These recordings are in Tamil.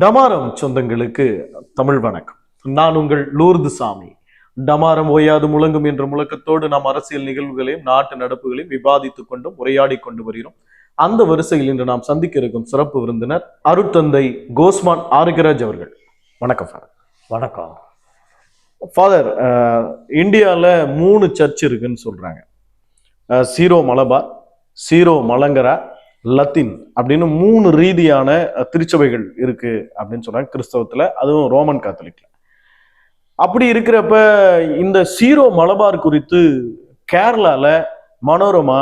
டமாரம் சொந்தங்களுக்கு தமிழ் வணக்கம். நான் உங்கள் லூர்து சாமி. டமாரம் ஓயாது முழங்கும் என்ற முழக்கத்தோடு நாம் அரசியல் நிகழ்வுகளையும் நாட்டு நடப்புகளையும் விவாதித்துக் கொண்டும் உரையாடி கொண்டு வருகிறோம். அந்த வரிசையில் இன்று நாம் சந்திக்க இருக்கும் சிறப்பு விருந்தினர் அருட்தந்தை கோஸ்மான் ஆரோக்கியராஜ் அவர்கள். வணக்கம் ஃபாதர் வணக்கம். ஃபாதர் இந்தியாவில் மூணு சர்ச் இருக்குன்னு சொல்றாங்க. அஹ், Syro Malabar Syro Malankara Latin அப்படின்னு மூணு ரீதியான திருச்சபைகள் இருக்கு அப்படின்னு சொல்றாங்க கிறிஸ்தவத்துல அதுவும் ரோமன் காத்தலிக்ல. அப்படி இருக்கிறப்ப இந்த சீரோ மலபார் குறித்து கேரளால மனோரமா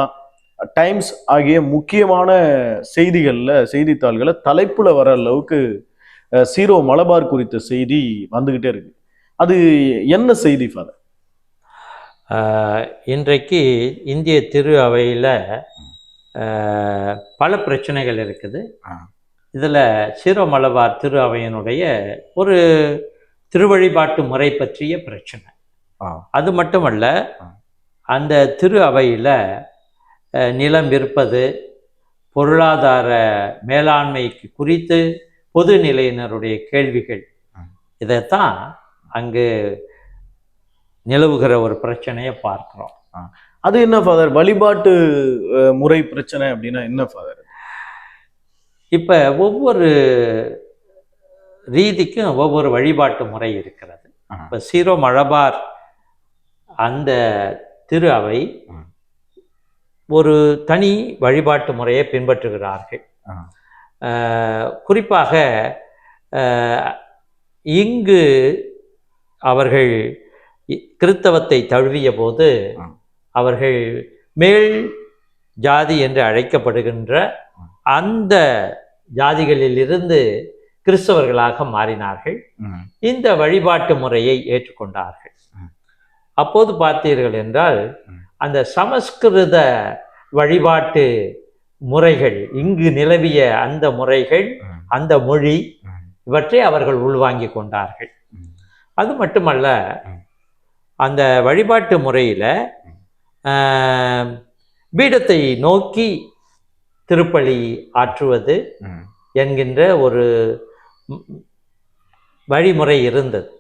டைம்ஸ் ஆகிய முக்கியமான செய்திகள்ல செய்தித்தாள்களை தலைப்புல வர அளவுக்கு சீரோ மலபார் குறித்த செய்தி வந்துகிட்டே இருக்கு. அது என்ன செய்தி ஃபாதர்? இன்றைக்கு இந்திய திரு அவையில் பல பிரச்சனைகள் இருக்குது. இதில் சீரோ மலபார் திரு அவையினுடைய ஒரு திருவழிபாட்டு முறை பற்றிய பிரச்சனை. அது மட்டுமல்ல. அந்த திரு அவையில் நிலம் விற்பது பொருளாதார மேலாண்மைக்கு குறித்து பொது நிலையினருடைய கேள்விகள். இதைத்தான் அங்கு நிலவுகிற ஒரு பிரச்சனையை பார்க்கிறோம் அது என்ன ஃபாதர் வழிபாட்டு முறை பிரச்சனை அப்படின்னா என்ன ஃபாதர் இப்போ ஒவ்வொரு ரீதிக்கும் ஒவ்வொரு வழிபாட்டு முறை இருக்கிறது. இப்போ சீரோ மலபார் அந்த திரு அவை. ஒரு தனி வழிபாட்டு முறையை பின்பற்றுகிறார்கள் குறிப்பாக இங்கு அவர்கள் கிறித்தவத்தை தழுவிய போது. அவர்கள் மேல் ஜாதி என்று அழைக்கப்படுகின்ற. அந்த ஜாதிகளிலிருந்து கிறிஸ்தவர்களாக மாறினார்கள் இந்த வழிபாட்டு முறையை ஏற்றுக்கொண்டார்கள். அப்போது பார்த்தீர்கள் என்றால். அந்த சமஸ்கிருத வழிபாட்டு முறைகள் இங்கு நிலவிய அந்த முறைகள் அந்த மொழி இவற்றை அவர்கள் உள்வாங்கிக் கொண்டார்கள் அது மட்டுமல்ல. அந்த வழிபாட்டு முறையில் பீடத்தை நோக்கி திருப்பலி ஆற்றுவது என்கின்ற ஒரு வழிமுறை இருந்தது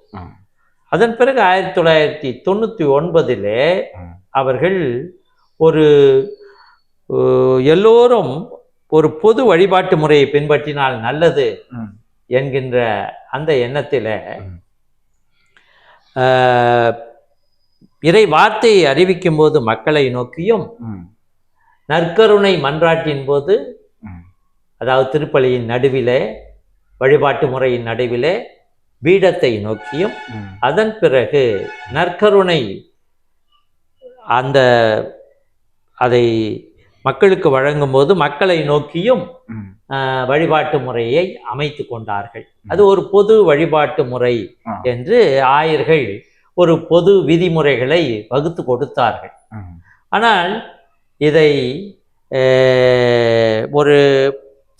அதன் பிறகு ஆயிரத்தி தொள்ளாயிரத்தி தொண்ணூற்றி ஒன்பதிலே. அவர்கள் ஒரு எல்லோரும் ஒரு பொது வழிபாட்டு முறையை பின்பற்றினால் நல்லது என்கின்ற அந்த எண்ணத்தில். இறை வார்த்தையை அறிவிக்கும் போது மக்களை நோக்கியும் நற்கருணை மன்றாட்டின் போது அதாவது திருப்பலியின் நடுவிலே வழிபாட்டு முறையின் நடுவிலே பீடத்தை நோக்கியும் அதன் பிறகு நற்கருணை அந்த அதை மக்களுக்கு வழங்கும்போது மக்களை நோக்கியும் வழிபாட்டு முறையை அமைத்து கொண்டார்கள். அது ஒரு பொது வழிபாட்டு முறை. என்று ஆயர்கள் ஒரு பொது விதிமுறைகளை வகுத்து கொடுத்தார்கள். ஆனால் இதை ஒரு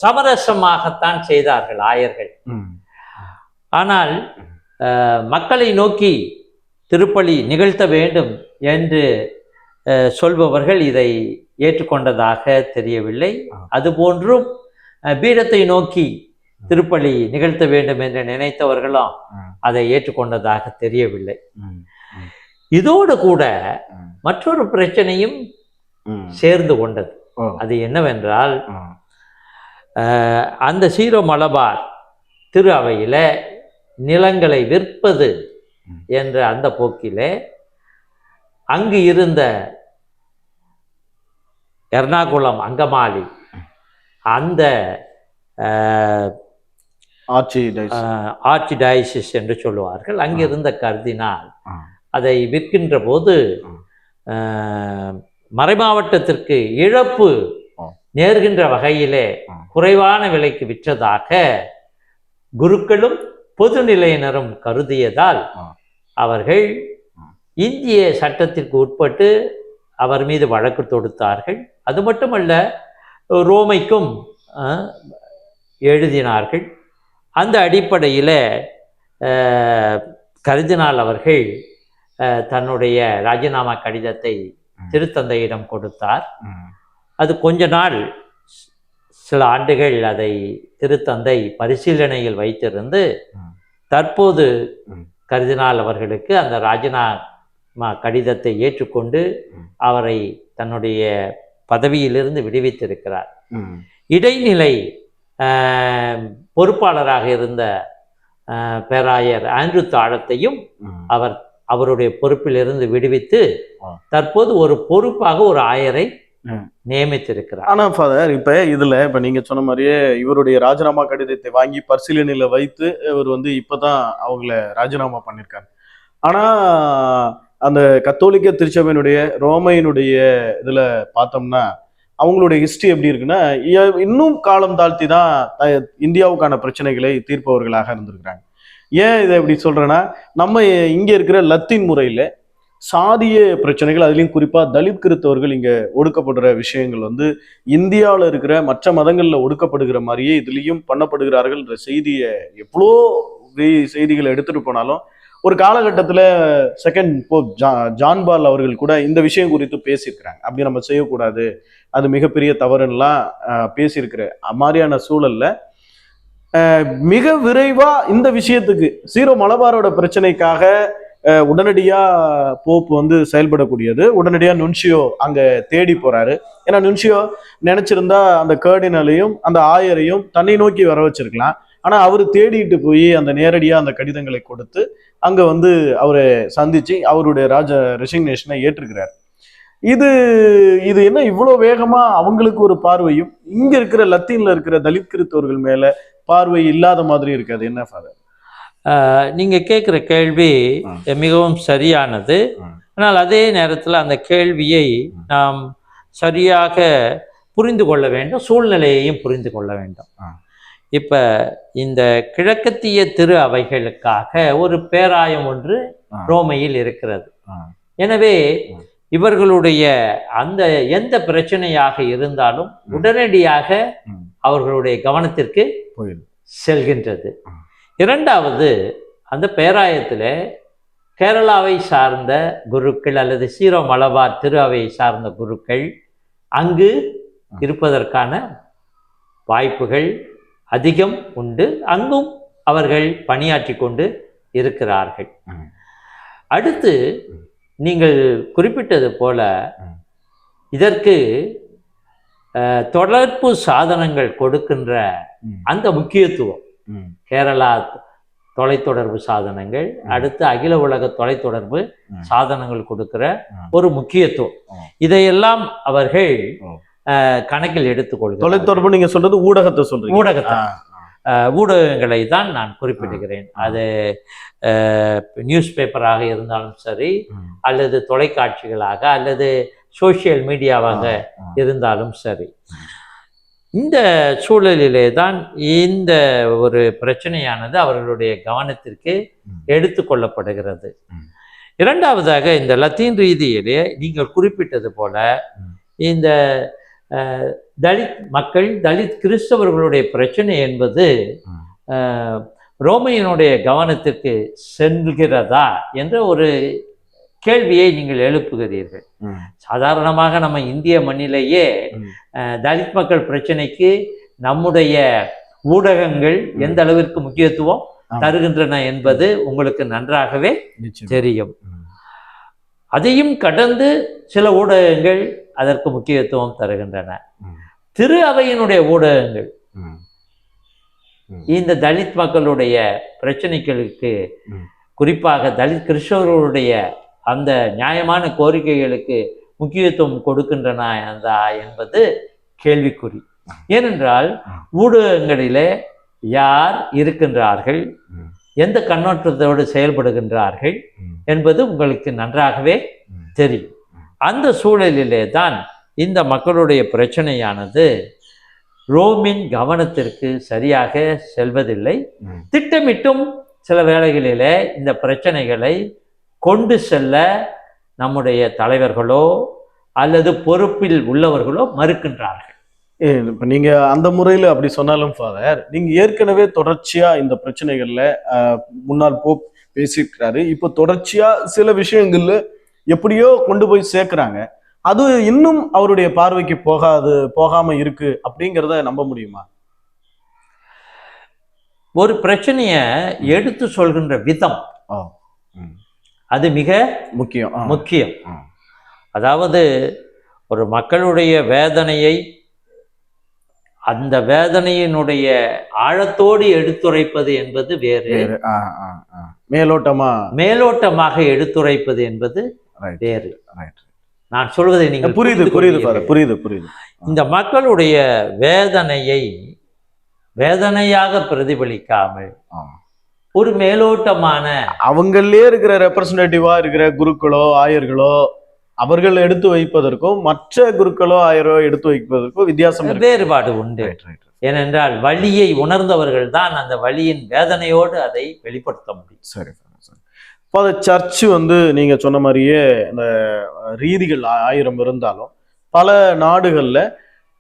சமரசமாகத்தான் செய்தார்கள் ஆயர்கள். ஆனால் மக்களை நோக்கி திருப்பலி நிகழ்த்த வேண்டும் என்று சொல்பவர்கள் இதை ஏற்றுக்கொண்டதாக தெரியவில்லை. அதுபோன்றும் பீடத்தை நோக்கி திருப்பலி நிகழ்த்த வேண்டும் என்று நினைத்தவர்களும் அதை ஏற்றுக்கொண்டதாக தெரியவில்லை. இதோடு கூட மற்றொரு பிரச்சனையும் சேர்ந்து கொண்டது. அது என்னவென்றால் அந்த சீரோ மலபார் திரு அவையில நிலங்களை விற்பது. என்ற அந்த போக்கிலே அங்கு இருந்த எர்ணாகுளம் அங்கமாலி அந்த. ஆர்ச்சி டயசிஸ் என்று சொல்லுவார்கள் அங்கிருந்த கர்தினால். அதை விற்கின்ற போது மறைமாவட்டத்திற்கு இழப்பு. நேர்கின்ற வகையிலே. குறைவான விலைக்கு விற்றதாக குருக்களும் பொதுநிலையினரும் கருதியதால். அவர்கள். இந்திய சட்டத்திற்கு உட்பட்டு அவர் மீது வழக்கு தொடுத்தார்கள் அது மட்டுமல்ல ரோமைக்கும் எழுதினார்கள் அந்த அடிப்படையில் கருதினால் அவர்கள் தன்னுடைய ராஜினாமா கடிதத்தை. திருத்தந்தையிடம் கொடுத்தார். அது கொஞ்ச நாள் சில ஆண்டுகள் அதை திருத்தந்தை பரிசீலனையில் வைத்திருந்து. தற்போது. கர்தினால் அவர்களுக்கு அந்த ராஜினாமா கடிதத்தை ஏற்றுக்கொண்டு. அவரை தன்னுடைய பதவியிலிருந்து விடுவித்திருக்கிறார். இடைநிலை பொறுப்பாளராக இருந்த பேராயர் ஆண்ட்ரூ தாழத்தையும். அவர் அவருடைய பொறுப்பிலிருந்து விடுவித்து. தற்போது ஒரு பொறுப்பாக ஒரு ஆயரை. நியமித்திருக்கிறார் ஆனா ஃபாதர் இப்ப இதுல இப்ப நீங்க சொன்ன மாதிரியே இவருடைய ராஜினாமா கடிதத்தை வாங்கி பரிசீலனையில வைத்து இவர் வந்து இப்பதான் அவங்கள ராஜினாமா பண்ணிருக்காங்க ஆனா அந்த கத்தோலிக்க திருச்சபையினுடைய ரோமையினுடைய இதுல பார்த்தோம்னா அவங்களுடைய ஹிஸ்ட்ரி எப்படி இருக்குன்னா இ- இன்னும் காலம் தாழ்த்தி தான் இந்தியாவுக்கான பிரச்சனைகளை தீர்ப்பவர்களாக இருந்திருக்கிறாங்க. ஏன் இதை இப்படி சொல்கிறேன்னா நம்ம இங்கே இருக்கிற லத்தீன் முறையில் சாதிய பிரச்சனைகள் அதுலேயும் குறிப்பாக தலித் கிறித்தவர்கள் இங்கே ஒடுக்கப்படுற விஷயங்கள் வந்து இந்தியாவில் இருக்கிற மற்ற மதங்களில் ஒடுக்கப்படுகிற மாதிரியே இதுலேயும் பண்ணப்படுகிறார்கள்ன்ற செய்தியை எவ்வளோ செய்திகளை எடுத்துகிட்டு போனாலும் ஒரு காலகட்டத்தில் செகண்ட் போப் ஜா ஜான் பால் அவர்கள் கூட இந்த விஷயம் குறித்து பேசியிருக்கிறாங்க. அப்படி நம்ம செய்யக்கூடாது. அது மிகப்பெரிய தவறுலாம் பேசியிருக்கிற மாதிரியான சூழல்ல மிக விரைவா இந்த விஷயத்துக்கு சீரோ மலபாரோட பிரச்சனைக்காக உடனடியாக உடனடியா போப் வந்து செயல்படக்கூடியது. உடனடியா நுன்ஷியோ அங்க தேடி போறாரு. ஏன்னா நுன்ஷியோ நினைச்சிருந்தா அந்த கேர்டினலையும் அந்த ஆயரையும் தன்னை நோக்கி வர வச்சிருக்கலாம். ஆனா அவர் தேடிட்டு போய் அந்த நேரடியா அந்த கடிதங்களை கொடுத்து அங்க வந்து அவரை சந்திச்சு அவருடைய ராஜ ரெசிக்னேஷனை ஏற்றுக்கிறார் இது இது என்ன இவ்வளவு வேகமா அவங்களுக்கு ஒரு பார்வையும் இங்க இருக்கிற லத்தீன்ல இருக்கிற தலித் கிறித்தவர்கள் மேல பார்வை இல்லாத மாதிரி இருக்காது என்ன ஃபாதர் ஆஹ், நீங்க கேட்குற கேள்வி. மிகவும் சரியானது. ஆனால் அதே நேரத்தில் அந்த கேள்வியை. நாம் சரியாக புரிந்து கொள்ள வேண்டும் சூழ்நிலையையும் புரிந்து கொள்ள வேண்டும். இப்ப இந்த கிழக்கத்திய திரு அவைகளுக்காக ஒரு பேராயம் ஒன்று. ரோமையில் இருக்கிறது. எனவே. இவர்களுடைய அந்த எந்த பிரச்சனையாக இருந்தாலும். உடனடியாக. அவர்களுடைய கவனத்திற்கு செல்கின்றது. இரண்டாவது அந்த பேராயத்தில் கேரளாவை சார்ந்த குருக்கள் அல்லது சீரோ மலபார் திரு அவையை சார்ந்த குருக்கள் அங்கு. இருப்பதற்கான வாய்ப்புகள் அதிகம் உண்டு அங்கும் அவர்கள் பணியாற்றி கொண்டு இருக்கிறார்கள். அடுத்து. நீங்கள் குறிப்பிட்டது போல. இதற்கு தொடர்பு சாதனங்கள் கொடுக்கின்ற. அந்த முக்கியத்துவம். கேரளா தொலைத்தொடர்பு சாதனங்கள். அடுத்து அகில உலக தொலைத்தொடர்பு. சாதனங்கள் கொடுக்கிற. ஒரு முக்கியத்துவம். இதையெல்லாம் அவர்கள் கணக்கில் எடுத்துக்கொள்கிறார்கள் தொலைத்தொடர்பு நீங்க சொல்றது ஊடகத்தை சொல்றீங்க ஊடகத்தை ஊடகங்களை தான் நான் குறிப்பிடுகிறேன். அது நியூஸ் பேப்பராக இருந்தாலும் சரி. அல்லது தொலைக்காட்சிகளாக அல்லது சோஷியல் மீடியாவாக. இருந்தாலும் சரி இந்த சூழலிலே தான் இந்த ஒரு பிரச்சனையானது அவர்களுடைய கவனத்திற்கு. எடுத்துக்கொள்ளப்படுகிறது. இரண்டாவதாக இந்த லத்தீன் ரீதியிலே நீங்கள் குறிப்பிட்டது போல. இந்த தலித் மக்கள் தலித் கிறிஸ்தவர்களுடைய பிரச்சனை என்பது ரோமையனுடைய கவனத்திற்கு செல்கிறதா என்ற ஒரு கேள்வியை நீங்கள் எழுப்புகிறீர்கள். சாதாரணமாக நம்ம இந்திய மண்ணிலேயே தலித் மக்கள் பிரச்சனைக்கு நம்முடைய ஊடகங்கள். எந்த அளவிற்கு முக்கியத்துவம். தருகின்றன என்பது உங்களுக்கு நன்றாகவே. தெரியும். அதையும் கடந்து சில ஊடகங்கள் அதற்கு முக்கியத்துவம் தருகின்றன. திரு அவையினுடைய ஊடகங்கள். இந்த தலித் மக்களுடைய பிரச்சனைகளுக்கு. குறிப்பாக தலித் கிறிஸ்தவர்களுடைய அந்த நியாயமான கோரிக்கைகளுக்கு முக்கியத்துவம் கொடுக்கின்றன என்பது கேள்விக்குறி ஏனென்றால். ஊடகங்களிலே யார் இருக்கின்றார்கள். எந்த கண்ணோட்டத்தோடு செயல்படுகின்றார்கள். என்பது உங்களுக்கு நன்றாகவே. தெரியும் அந்த சூழலிலே தான் இந்த மக்களுடைய பிரச்சனையானது ரோமின் கவனத்திற்கு சரியாக செல்வதில்லை. திட்டமிட்டும் சில வேளைகளிலே இந்த பிரச்சனைகளை கொண்டு செல்ல நம்முடைய தலைவர்களோ அல்லது பொறுப்பில் உள்ளவர்களோ மறுக்கின்றார்கள். இப்ப நீங்க அந்த முறையில அப்படி சொன்னாலும் ஃபாதர் நீங்க ஏற்கனவே தொடர்ச்சியா இந்த பிரச்சனைகள்ல முன்னாள் போப் பேசியிருக்கிறாரு. இப்போ தொடர்ச்சியா சில விஷயங்கள்ல எப்படியோ கொண்டு போய் சேர்க்கறாங்க அது இன்னும் அவருடைய பார்வைக்கு போகாது போகாம இருக்கு அப்படிங்கிறத நம்ப முடியுமா ஒரு பிரச்சனைய எடுத்து சொல்கின்ற விதம். அது மிக முக்கியம். முக்கியம். அதாவது ஒரு மக்களுடைய வேதனையை அந்த வேதனையினுடைய ஆழத்தோடு எடுத்துரைப்பது என்பது வேறு. மேலோட்டமா மேலோட்டமாக எடுத்துரைப்பது என்பது ரைட் நான் சொல்வதை நீங்கள் புரியுது புரியுது புரியுது புரியுது. இந்த மக்களுடைய வேதனையை வேதனையாக பிரதிபலிக்காமல். ஒரு மேலோட்டமான அவங்களே இருக்கிற ரெப்ரசன்டேட்டிவா இருக்கிற குருக்களோ ஆயர்களோ அவர்கள் எடுத்து வைப்பதற்கும் மற்ற குருக்களோ ஆயரோ எடுத்து வைப்பதற்கும் வித்தியாசம் இருக்கு. வேறுபாடு உண்டு. ஏனென்றால் வலியை உணர்ந்தவர்கள் தான் அந்த வலியின் வேதனையோடு அதை வெளிப்படுத்த முடியும். சரி இப்போ அந்த சர்ச்சு வந்து நீங்கள் சொன்ன மாதிரியே இந்த ரீதிகள் ஆ- ஆயிரம் இருந்தாலும் பல நாடுகளில்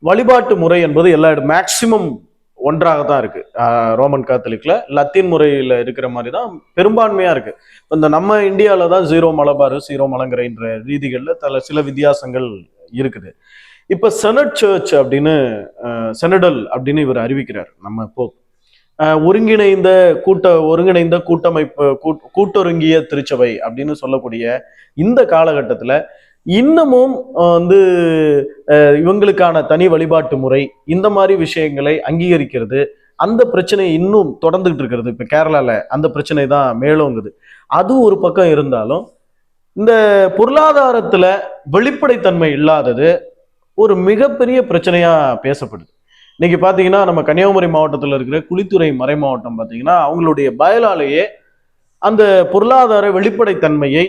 வழிபாட்டு முறை என்பது எல்லா இடம் மேக்சிமம் ஒன்றாக தான் இருக்கு. ரோமன் காத்தலிக்ல லத்தீன் முறையில் இருக்கிற மாதிரி தான் பெரும்பான்மையா இருக்கு. இந்த நம்ம இந்தியாவில தான் ஜீரோ மலபார் சீரோ மலங்கரைன்ற ரீதிகளில் தல சில வித்தியாசங்கள் இருக்குது. இப்போ செனட் சர்ச் அப்படின்னு செனடல் அப்படின்னு இவர் அறிவிக்கிறார். நம்ம போப் ஒருங்கிணைந்த கூட்ட ஒருங்கிணைந்த கூட்டமைப்பு கூட்- கூட்டொருங்கிய திருச்சபை அப்படின்னு சொல்லக்கூடிய இந்த காலகட்டத்தில் இன்னமும் வந்து இவங்களுக்கான தனி வழிபாட்டு முறை இந்த மாதிரி விஷயங்களை அங்கீகரிக்கிறது அந்த பிரச்சனை இன்னும் தொடர்ந்துகிட்டு இருக்கிறது. இப்போ கேரளாவில் அந்த பிரச்சனை தான் மேலோங்குது. அது ஒரு பக்கம் இருந்தாலும் இந்த பொருளாதாரத்தில் வெளிப்படைத்தன்மை இல்லாதது ஒரு மிகப்பெரிய பிரச்சனையாக பேசப்படுது. இன்னைக்கு பார்த்தீங்கன்னா நம்ம கன்னியாகுமரி மாவட்டத்தில் இருக்கிற குளித்துறை மறை மாவட்டம் பார்த்தீங்கன்னா அவங்களுடைய பயலாலேயே அந்த பொருளாதார வெளிப்படைத்தன்மையை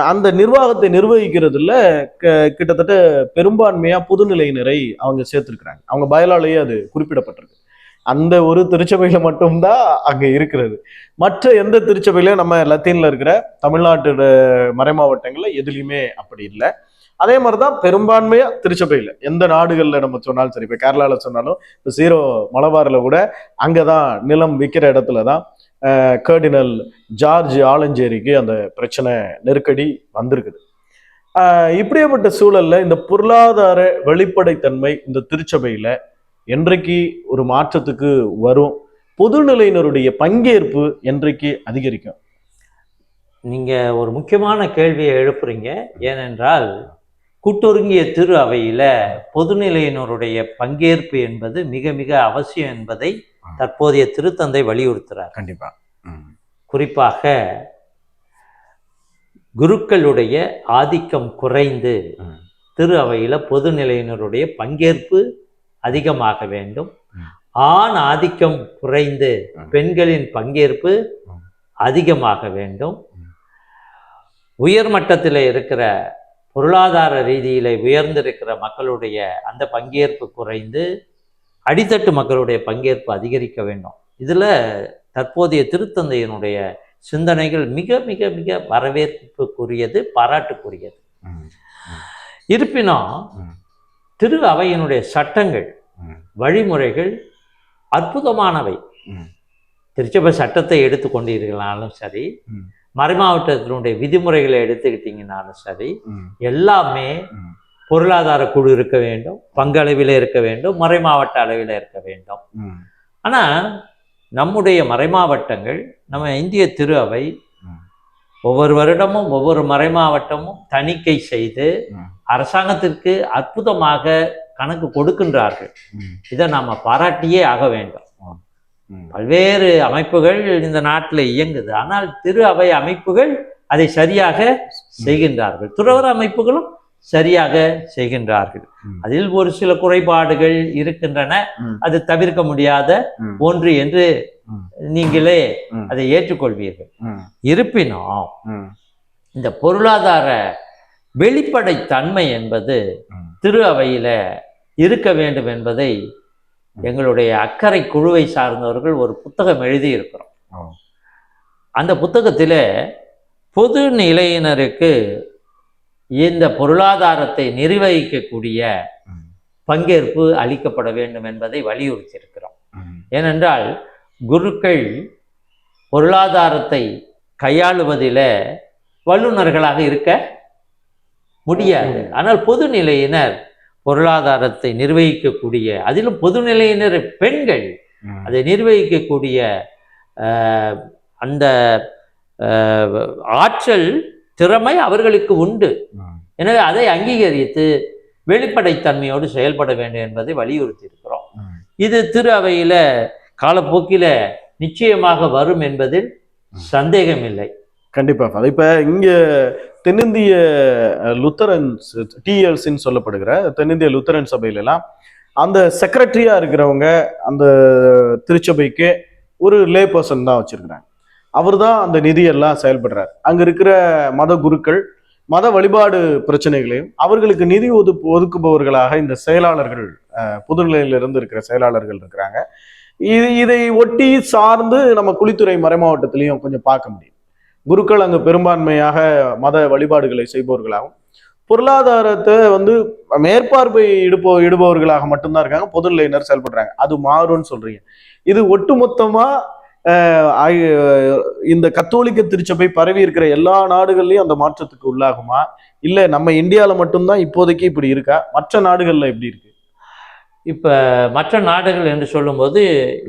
அந்த நிர்வாகத்தை நிர்வகிக்கிறதுல க- கிட்டத்தட்ட பெரும்பான்மையாக பொதுநிலையினரை அவங்க சேர்த்துருக்குறாங்க. அவங்க பயலாலேயே அது குறிப்பிடப்பட்டிருக்கு. அந்த ஒரு திருச்சபையில் மட்டும்தான் அங்கே இருக்கிறது. மற்ற எந்த திருச்சபையிலையும் நம்ம லத்தீனில் இருக்கிற தமிழ்நாட்டு மறை எதுலேயுமே அப்படி இல்லை. அதே மாதிரிதான் பெரும்பான்மையா திருச்சபையில. எந்த நாடுகள்ல நம்ம சொன்னாலும் சரி இப்ப கேரளால சொன்னாலும் இப்ப சீரோ மலபார்ல கூட அங்கதான் நிலம் விற்கிற இடத்துல தான் கேர்டினல் ஜார்ஜ் ஆலஞ்சேரிக்கு அந்த பிரச்சனை நெருக்கடி வந்திருக்குது. இப்படியேப்பட்ட சூழல்ல இந்த பொருளாதார வெளிப்படைத்தன்மை இந்த திருச்சபையில என்றைக்கு ஒரு மாற்றத்துக்கு வரும்? பொதுநிலையினருடைய பங்கேற்பு என்றைக்கு அதிகரிக்கும்? நீங்க ஒரு முக்கியமான கேள்வியை எழுப்புறீங்க. ஏனென்றால் கூட்டொருங்கிய திரு அவையில பொதுநிலையினருடைய பங்கேற்பு என்பது மிக மிக அவசியம் என்பதை தற்போதைய திருத்தந்தை வலியுறுத்துறார் கண்டிப்பா குறிப்பாக குருக்களுடைய ஆதிக்கம் குறைந்து. திரு அவையில பொதுநிலையினருடைய பங்கேற்பு அதிகமாக வேண்டும். ஆண் ஆதிக்கம் குறைந்து. பெண்களின் பங்கேற்பு. அதிகமாக வேண்டும் ம். உயர் மட்டத்தில் இருக்கிற பொருளாதார ரீதியில உயர்ந்திருக்கிற மக்களுடைய அந்த பங்கேற்பு குறைந்து அடித்தட்டு மக்களுடைய பங்கேற்பு அதிகரிக்க வேண்டும் இதுல தற்போதைய திருத்தந்தையினுடைய சிந்தனைகள் மிக மிக மிக வரவேற்புக்குரியது பாராட்டுக்குரியது இருப்பினும். திரு அவையினுடைய சட்டங்கள். வழிமுறைகள் அற்புதமானவை. திருச்சபை சட்டத்தை எடுத்துக்கொண்டீர்களாலும் சரி. மறைமாவட்டத்தினுடைய விதிமுறைகளை எடுத்துக்கிட்டீங்கனாலும் சரி. எல்லாமே. பொருளாதார குழு இருக்க வேண்டும் பங்களிவில் இருக்க வேண்டும் மறைமாவட்ட அளவில் இருக்க வேண்டும் ம். ஆனா நம்முடைய மறைமாவட்டங்கள் நம்ம இந்திய திரு அவை. ஒவ்வொரு வருடமும் ஒவ்வொரு மறைமாவட்டமும் தணிக்கை செய்து. அரசாங்கத்திற்கு அற்புதமாக கணக்கு கொடுக்கின்றார்கள். இதை நாம பாராட்டியே ஆக வேண்டும். பல்வேறு அமைப்புகள் இந்த நாட்டில் இயங்குது ஆனால் திரு அவை அமைப்புகள் அதை சரியாக செய்கின்றார்கள் துறவர அமைப்புகளும் சரியாக செய்கின்றார்கள். அதில் ஒரு சில குறைபாடுகள் இருக்கின்றன. அது தவிர்க்க முடியாத. ஒன்று என்று. நீங்களே. அதை ஏற்றுக்கொள்வீர்கள். இருப்பினும். இந்த பொருளாதார வெளிப்படைத்தன்மை என்பது ம். திரு அவையில இருக்க வேண்டும் என்பதை எங்களுடைய அக்கறை குழுவை சார்ந்தவர்கள் ஒரு புத்தகம் எழுதி இருக்கிறோம் ஓ. அந்த புத்தகத்தில் பொது நிலையினருக்கு இந்த பொருளாதாரத்தை நிர்வகிக்கக்கூடிய. பங்கேற்பு அளிக்கப்பட வேண்டும் என்பதை வலியுறுத்தியிருக்கிறோம். ஏனென்றால் குருக்கள் பொருளாதாரத்தை கையாளுவதில் வல்லுநர்களாக இருக்க முடியாது ஆனால் பொதுநிலையினர் பொருளாதாரத்தை நிர்வகிக்கக்கூடிய அதிலும் பொதுநிலையினர் பெண்கள் அதை நிர்வகிக்கக்கூடிய அந்த ஆற்றல் திறமை அவர்களுக்கு உண்டு. எனவே அதை அங்கீகரித்து வெளிப்படைத்தன்மையோடு செயல்பட வேண்டும் என்பதை வலியுறுத்தி இருக்கிறோம் இது திரு அவையில காலப்போக்கில நிச்சயமாக வரும் என்பதில் சந்தேகமில்லை. கண்டிப்பா ஃபாதர் இப்ப இங்க தென்னிந்திய லுத்தரன்ஸ் டிஎல்சின்னு சொல்லப்படுகிற தென்னிந்திய லுத்தரன் சபையிலலாம் அந்த செக்ரட்டரியா இருக்கிறவங்க அந்த திருச்சபைக்கு ஒரு லே பர்சன் தான் வச்சிருக்கிறாங்க. அவர் தான் அந்த நிதியெல்லாம் செயல்படுறார். அங்க இருக்கிற மத குருக்கள் மத வழிபாடு பிரச்சனைகளையும் அவர்களுக்கு நிதி ஒது ஒதுக்குபவர்களாக இந்த செயலாளர்கள் புதுநிலையிலிருந்து இருக்கிற செயலாளர்கள் இருக்கிறாங்க. இது இதை ஒட்டி சார்ந்து நம்ம குளித்துறை மறைமாவட்டத்திலையும் கொஞ்சம் பார்க்க முடியும் குருக்கள் அங்கு பெரும்பான்மையாக மத வழிபாடுகளை செய்பவர்களாகவும் பொருளாதாரத்தை வந்து மேற்பார்வை இடுப்போ இடுபவர்களாக மட்டும்தான் இருக்காங்க பொதுநிலையினர் செயல்படுறாங்க. அது மாறும்னு சொல்றீங்க. இது ஒட்டுமொத்தமா இந்த கத்தோலிக்க திருச்சபை பரவி இருக்கிற எல்லா நாடுகள்லையும் அந்த மாற்றத்துக்கு உள்ளாகுமா? இல்ல நம்ம இந்தியாவில் மட்டும்தான் இப்போதைக்கு இப்படி இருக்கா? மற்ற நாடுகள்ல எப்படி இருக்கு? இப்ப மற்ற நாடுகள் என்று சொல்லும்போது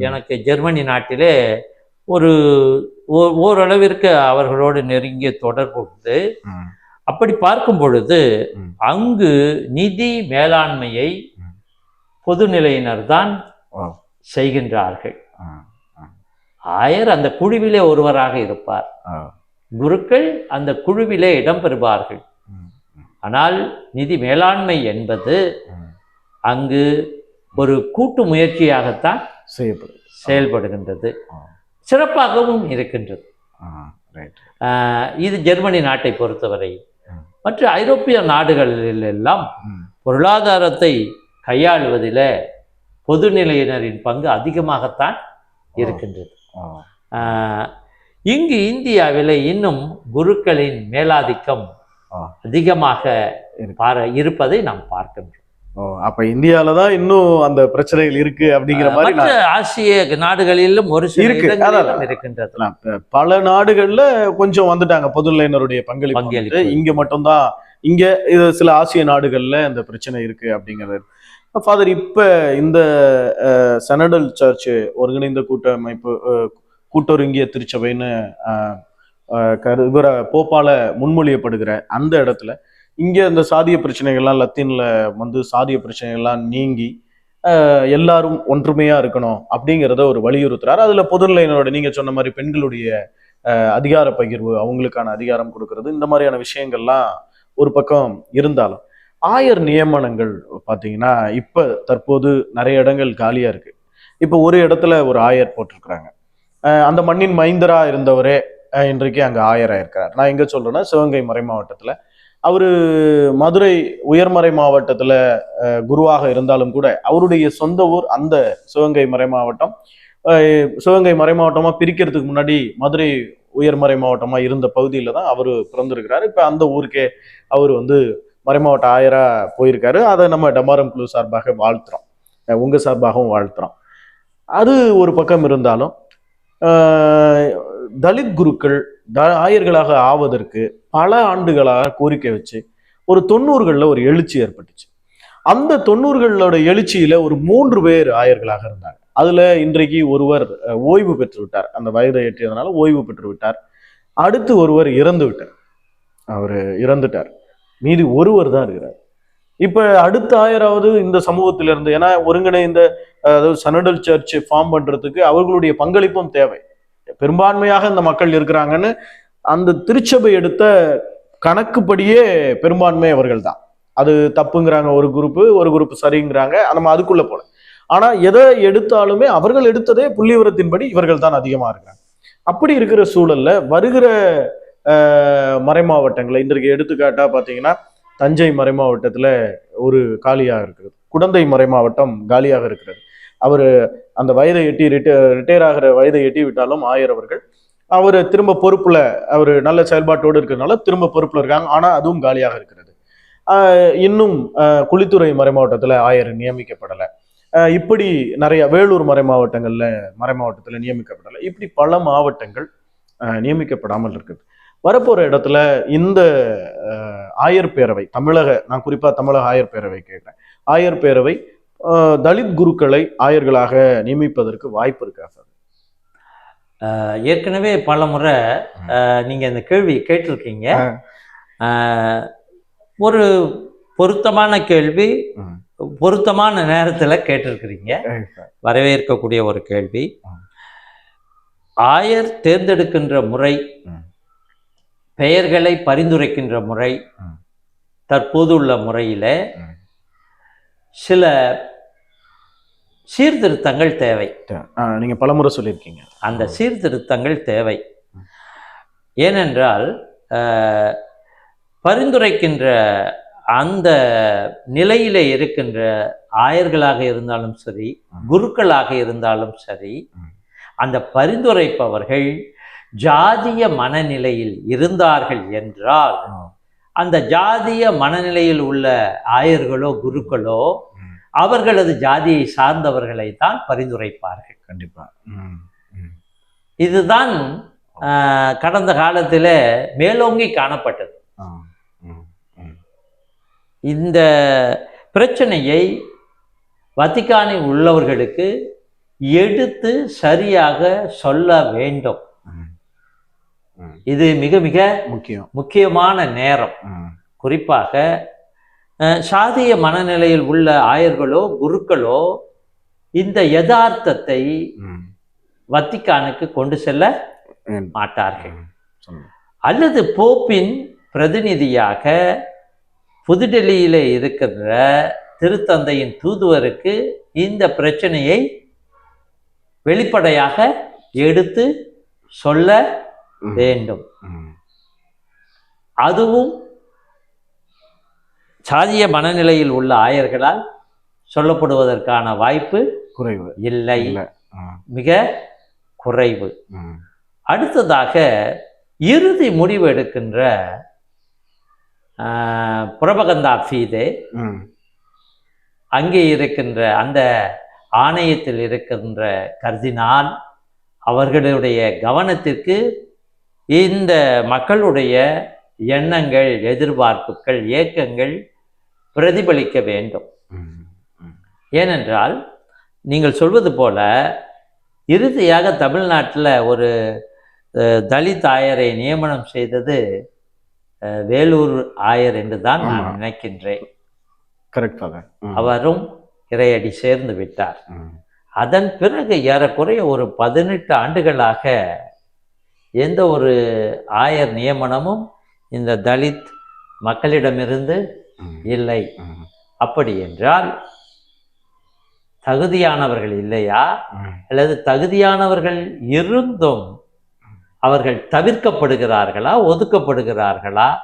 எனக்கு ஜெர்மனி நாட்டிலே ஒரு ஓரளவிற்கு அவர்களோடு நெருங்கிய தொடர்பு உண்டு. அப்படி பார்க்கும் பொழுது. அங்கு நிதி மேலாண்மையை. பொதுநிலையினர் தான். செய்கின்றார்கள். ஆயர் அந்த குழுவிலே ஒருவராக இருப்பார். குருக்கள் அந்த குழுவிலே இடம்பெறுவார்கள் ஆனால் நிதி மேலாண்மை என்பது அங்கு ஒரு கூட்டு முயற்சியாகத்தான் செயல்படுகின்றது. சிறப்பாகவும் இருக்கின்றது. இது ஜெர்மனி நாட்டை பொறுத்தவரை. மற்ற ஐரோப்பிய நாடுகளில் எல்லாம் பொருளாதாரத்தை கையாளுவதில் பொதுநிலையினரின் பங்கு அதிகமாகத்தான் இருக்கின்றது. இங்கு இந்தியாவில் இன்னும் குருக்களின் மேலாதிக்கம். அதிகமாக இருப்பதை நாம் பார்க்கின்றோம். அப்ப இந்தியால தான் இன்னும் அந்த பிரச்சனைகள் இருக்கு அப்படிங்கிற மாதிரி ஆசிய நாடுகளிலும் ஒரு சில இருக்கு. பல நாடுகள்ல கொஞ்சம் வந்துட்டாங்க பொதுநிலையினருடைய பங்களிப்பு. இங்க மட்டும்தான். இங்க இது சில ஆசிய நாடுகள்ல இந்த பிரச்சனை இருக்கு அப்படிங்கிறது. ஃபாதர் இப்ப இந்த செனடல் சர்ச் ஒருங்கிணைந்த கூட்டமைப்பு கூட்டொருங்கிய திருச்சபைன்னு கரு இவர போப்பால முன்மொழியப்படுகிற அந்த இடத்துல இங்கே இந்த சாதிய பிரச்சனைகள்லாம் லத்தீனில் வந்து சாதிய பிரச்சனைகள்லாம் நீங்கி எல்லாரும் ஒன்றுமையாக இருக்கணும் அப்படிங்கிறத ஒரு வலியுறுத்துறாரு. அதில் பொதுநிலையினரோட நீங்கள் சொன்ன மாதிரி பெண்களுடைய அதிகார பகிர்வு அவங்களுக்கான அதிகாரம் கொடுக்கறது இந்த மாதிரியான விஷயங்கள்லாம் ஒரு பக்கம் இருந்தாலும் ஆயர் நியமனங்கள் பார்த்தீங்கன்னா இப்போ தற்போது நிறைய இடங்கள் காலியாக இருக்குது இப்போ ஒரு இடத்துல ஒரு ஆயர் போட்டிருக்கிறாங்க. அந்த மண்ணின் மைந்தராக இருந்தவரே இன்றைக்கு அங்கே ஆயராக இருக்கிறார் நான் எங்கே சொல்கிறேன்னா சிவகங்கை மறை மாவட்டத்தில். அவர் மதுரை உயர்மறை மாவட்டத்தில் குருவாக இருந்தாலும் கூட அவருடைய சொந்த ஊர் அந்த சிவகங்கை மறை மாவட்டம். சிவகங்கை மறை மாவட்டமாக பிரிக்கிறதுக்கு முன்னாடி மதுரை உயர்மறை மாவட்டமாக இருந்த பகுதியில் தான் அவர் பிறந்திருக்கிறார். இப்போ அந்த ஊருக்கே அவர் வந்து மறைமாவட்ட ஆயராக போயிருக்காரு. அதை நம்ம டமாரம் குழு சார்பாக வாழ்த்துறோம். உங்கள் சார்பாகவும் வாழ்த்துறோம். அது ஒரு பக்கம் இருந்தாலும் தலித் குருக்கள் த ஆயர்களாக ஆவதற்கு பல ஆண்டுகளாக கோரிக்கை வச்சு ஒரு தொண்ணூறுகளில் ஒரு எழுச்சி ஏற்பட்டுச்சு. அந்த தொண்ணூறுகளோட எழுச்சியில் ஒரு மூன்று பேர் ஆயர்களாக இருந்தாங்க. அதில் இன்றைக்கு ஒருவர் ஓய்வு பெற்று விட்டார். அந்த வயதை ஏற்றியதனால ஓய்வு பெற்று விட்டார். அடுத்து ஒருவர் இறந்து விட்டார். அவர் இறந்துட்டார். மீதி ஒருவர் தான் இருக்கிறார். இப்போ அடுத்த ஆயராவது இந்த சமூகத்திலிருந்து ஏன்னா ஒருங்கிணைந்த அதாவது சனடல் சர்ச் ஃபார்ம் பண்ணுறதுக்கு அவர்களுடைய பங்களிப்பும் தேவை. பெரும்பான்மையாக இந்த மக்கள் இருக்கிறாங்கன்னு அந்த திருச்சபை எடுத்த கணக்குப்படியே பெரும்பான்மை அவர்கள் தான். அது தப்புங்கிறாங்க ஒரு குரூப்பு ஒரு குரூப் சரிங்கிறாங்க நம்ம அதுக்குள்ள போல ஆனா எதை எடுத்தாலுமே அவர்கள் எடுத்ததே புள்ளிவரத்தின்படி இவர்கள் தான் அதிகமா இருக்காங்க அப்படி இருக்கிற சூழல்ல வருகிற மறைமாவட்டங்களை இன்றைக்கு எடுத்துக்காட்டா பாத்தீங்கன்னா தஞ்சை மறைமாவட்டத்துல ஒரு காலியாக இருக்கிறது குடந்தை மறைமாவட்டம் காலியாக இருக்கிறது. அவர் அந்த வயதை எட்டி ரிட்டை ரிட்டையர் ஆகிற வயதை எட்டி விட்டாலும் ஆயர் அவர்கள் அவர் திரும்ப பொறுப்பில் அவர் நல்ல செயல்பாட்டோடு இருக்கிறதுனால திரும்ப பொறுப்பில் இருக்காங்க. ஆனால் அதுவும் காலியாக இருக்கிறது. இன்னும் குளித்துறை குளித்துறை மறைமாவட்டத்துல ஆயர் நியமிக்கப்படலை. இப்படி நிறைய வேலூர் மறை மாவட்டங்களில் மறை மாவட்டத்தில் நியமிக்கப்படலை. இப்படி பல மாவட்டங்கள் நியமிக்கப்படாமல் இருக்குது. வரப்போகிற இடத்துல இந்த ஆயர் பேரவை தமிழக நான் குறிப்பாக தமிழக ஆயர் பேரவை கேட்குறேன் ஆயர் பேரவை தலித் குருக்களை ஆயர்களாக நியமிப்பதற்கு வாய்ப்பு இருக்கா சார் ஏற்கனவே பல முறை அஹ், நீங்க இந்த கேள்வி கேட்டிருக்கீங்க ஒரு பொருத்தமான கேள்வி. பொருத்தமான நேரத்துல கேட்டிருக்கிறீங்க வரவேற்கக்கூடிய ஒரு கேள்வி. ஆயர் தேர்ந்தெடுக்கின்ற முறை. பெயர்களை பரிந்துரைக்கின்ற முறை ம். தற்போதுள்ள முறையில. சில சீர்திருத்தங்கள் தேவை அஹ், நீங்க பலமுறை சொல்லியிருக்கீங்க அந்த சீர்திருத்தங்கள் தேவை. ஏனென்றால் பரிந்துரைக்கின்ற அந்த நிலையில இருக்கின்ற ஆயர்களாக இருந்தாலும் சரி. குருக்களாக இருந்தாலும் சரி. அந்த பரிந்துரைப்பவர்கள் ஜாதிய மனநிலையில் இருந்தார்கள் என்றால். அந்த ஜாதிய மனநிலையில் உள்ள ஆயர்களோ குருக்களோ. அவர்களது ஜாதியை சார்ந்தவர்களை தான் பரிந்துரைப்பார்கள் கண்டிப்பா ம். ம். இதுதான் கடந்த காலத்தில் மேலோங்கி காணப்பட்டது. இந்த பிரச்சனையை வத்திக்கானில் உள்ளவர்களுக்கு எடுத்து சரியாக சொல்ல வேண்டும். இது மிக மிக முக்கியம் முக்கியமான நேரம். குறிப்பாக சாதிய மனநிலையில் உள்ள ஆயர்களோ குருக்களோ இந்த யதார்த்தத்தை. வத்திக்கானுக்கு கொண்டு செல்ல. மாட்டார்கள் அல்லது போப்பின் பிரதிநிதியாக புதுடெல்லியிலே இருக்கின்ற திருத்தந்தையின் தூதுவருக்கு இந்த பிரச்சனையை வெளிப்படையாக எடுத்து சொல்ல. வேண்டும். அதுவும் சாதிய மனநிலையில் உள்ள ஆயர்களால் சொல்லப்படுவதற்கான வாய்ப்பு குறைவு இல்லை. மிக குறைவு. அடுத்ததாக இறுதி முடிவு எடுக்கின்ற புரபகந்தா ஃபீதே. அங்கே இருக்கின்ற அந்த ஆணையத்தில் இருக்கின்ற கர்தினால் அவர்களுடைய கவனத்திற்கு இந்த மக்களுடைய எண்ணங்கள் எதிர்பார்ப்புகள் ஏக்கங்கள் பிரதிபலிக்க வேண்டும். ஏனென்றால் நீங்கள் சொல்வது போல இறுதியாக தமிழ்நாட்டில் ஒரு தலித் ஆயரை நியமனம் செய்தது வேலூர் ஆயர் என்று தான் நான். நினைக்கின்றேன் கரெக்ட் ஃபாதர் ம். அவரும் இறையடி சேர்ந்து விட்டார். அதன் பிறகு ஏறக்குறைய ஒரு பதினெட்டு ஆண்டுகளாக எந்த ஒரு ஆயர் நியமனமும் இந்த தலித் மக்களிடமிருந்து. இல்லை. அப்படி என்றால் தகுதியானவர்கள் இல்லையா. அல்லது தகுதியானவர்கள் இருந்தும் அவர்கள் தவிர்க்கப்படுகிறார்களா ஒதுக்கப்படுகிறார்களா.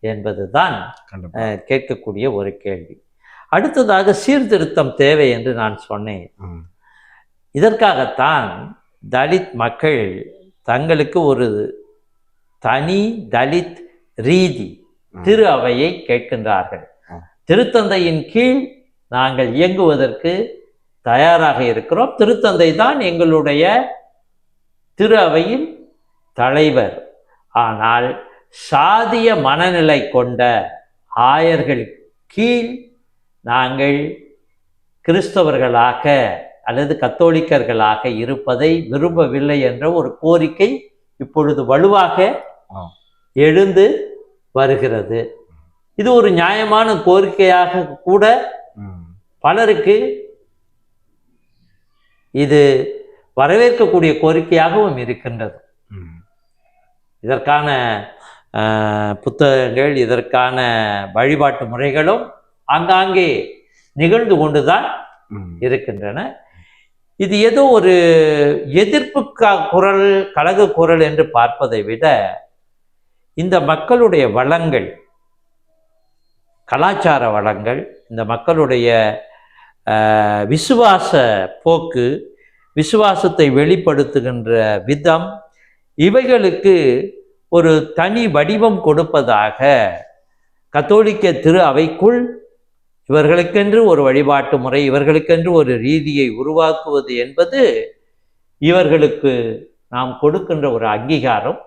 என்பதுதான் கேட்கக்கூடிய ஒரு கேள்வி அடுத்ததாக சீர்திருத்தம் தேவை என்று நான் சொன்னேன். இதற்காகத்தான் தலித் மக்கள் தங்களுக்கு ஒரு தனி தலித் ரீதி. திரு அவையை கேட்கின்றார்கள். திருத்தந்தையின் கீழ் நாங்கள் இயங்குவதற்கு தயாராக இருக்கிறோம் திருத்தந்தை தான் எங்களுடைய திரு அவையின் தலைவர் ஆனால் சாதிய மனநிலை கொண்ட ஆயர்கள் கீழ் நாங்கள் கிறிஸ்தவர்களாக அல்லது கத்தோலிக்கர்களாக இருப்பதை விரும்பவில்லை என்ற ஒரு கோரிக்கை இப்பொழுது வலுவாக. எழுந்து வருகிறது இது ஒரு நியாயமான கோரிக்கையாக கூட. பலருக்கு இது வரவேற்கக்கூடிய கோரிக்கையாகவும் இருக்கின்றது. இதற்கான புத்தகங்கள் இதற்கான வழிபாட்டு முறைகளும் ஆங்காங்கே நிகழ்ந்து கொண்டுதான். இருக்கின்றன இது ஏதோ ஒரு எதிர்ப்பு குரல் கழக குரல் என்று பார்ப்பதை விட இந்த மக்களுடைய வளங்கள் கலாச்சார வளங்கள் இந்த மக்களுடைய விசுவாச போக்கு விசுவாசத்தை வெளிப்படுத்துகின்ற விதம் இவைகளுக்கு ஒரு தனி வடிவம் கொடுப்பதாக கத்தோலிக்க திரு அவைக்குள் இவர்களுக்கென்று ஒரு வழிபாட்டு முறை இவர்களுக்கென்று ஒரு ரீதியை உருவாக்குவது என்பது இவர்களுக்கு நாம் கொடுக்கின்ற ஒரு அங்கீகாரம்.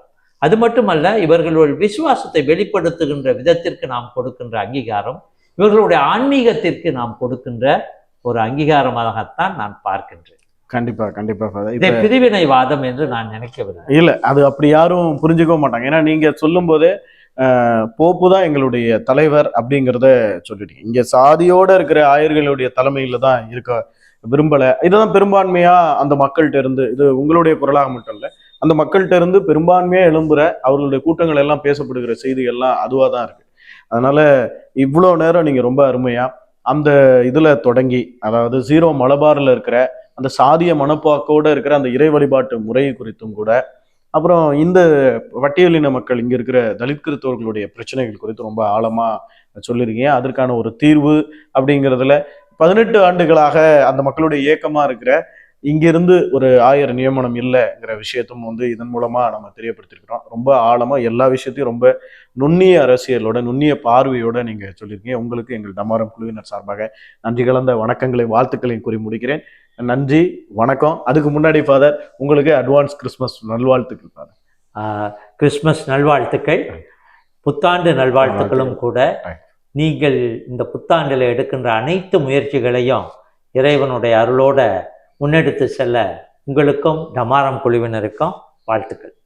அது மட்டுமல்ல இவர்களுடைய விசுவாசத்தை வெளிப்படுத்துகின்ற விதத்திற்கு நாம் கொடுக்கின்ற அங்கீகாரம். இவர்களுடைய ஆன்மீகத்திற்கு நாம் கொடுக்கின்ற ஒரு அங்கீகாரமாகத்தான் நான் பார்க்கின்றேன். கண்டிப்பா கண்டிப்பா இதை பிரிவினைவாதம் என்று நான் நினைக்கவில்லை. இல்ல அது அப்படி யாரும் புரிஞ்சுக்க மாட்டாங்க. ஏன்னா நீங்க சொல்லும் போதே போப்பு தான் எங்களுடைய தலைவர் அப்படிங்கிறத சொல்லிட்டீங்க. இங்கே சாதியோடு இருக்கிற ஆயர்களுடைய தலைமையில் தான் இருக்க விரும்பலை. இதுதான் பெரும்பான்மையாக அந்த மக்கள்கிட்ட இருந்து இது உங்களுடைய குரலாக மட்டும் இல்லை அந்த மக்கள்கிட்ட இருந்து பெரும்பான்மையாக எழும்புற அவர்களுடைய கூட்டங்கள் எல்லாம் பேசப்படுகிற செய்திகள்லாம் அதுவாக தான் இருக்குது அதனால் இவ்வளோ நேரம் நீங்கள் ரொம்ப அருமையாக அந்த இதில் தொடங்கி அதாவது ஜீரோ மலபாரில் இருக்கிற அந்த சாதிய மனப்பாக்கோடு இருக்கிற அந்த இறை வழிபாட்டு முறை குறித்தும் கூட அப்புறம் இந்த வட்டியலின மக்கள் இங்கே இருக்கிற தலித் கிறித்தவர்களுடைய பிரச்சனைகள் குறித்து ரொம்ப ஆழமாக சொல்லியிருக்கீங்க. அதற்கான ஒரு தீர்வு அப்படிங்கிறதுல பதினெட்டு ஆண்டுகளாக அந்த மக்களுடைய இயக்கமாக இருக்கிற இங்கிருந்து ஒரு ஆயர் நியமனம் இல்லைங்கிற விஷயத்தும் வந்து இதன் மூலமா நம்ம தெரியப்படுத்திருக்கிறோம் ரொம்ப ஆழமா எல்லா விஷயத்தையும் ரொம்ப நுண்ணிய அரசியலோட நுண்ணிய பார்வையோட நீங்க சொல்லியிருக்கீங்க. உங்களுக்கு எங்கள் டமாரம் குழுவினர் சார்பாக நன்றி கலந்த வணக்கங்களை வாழ்த்துக்களையும் கூறி முடிக்கிறேன். நன்றி வணக்கம். அதுக்கு முன்னாடி ஃபாதர் உங்களுக்கு அட்வான்ஸ் கிறிஸ்மஸ் நல்வாழ்த்துக்கள் ஃபாதர். கிறிஸ்மஸ் நல்வாழ்த்துக்கள். புத்தாண்டு நல்வாழ்த்துக்களும் கூட. நீங்கள் இந்த புத்தாண்டில் எடுக்கின்ற அனைத்து முயற்சிகளையும் இறைவனுடைய அருளோட முன்னெடுத்து செல்ல உங்களுக்கும் டமாரம் குழுவினருக்கும் வாழ்த்துக்கள்.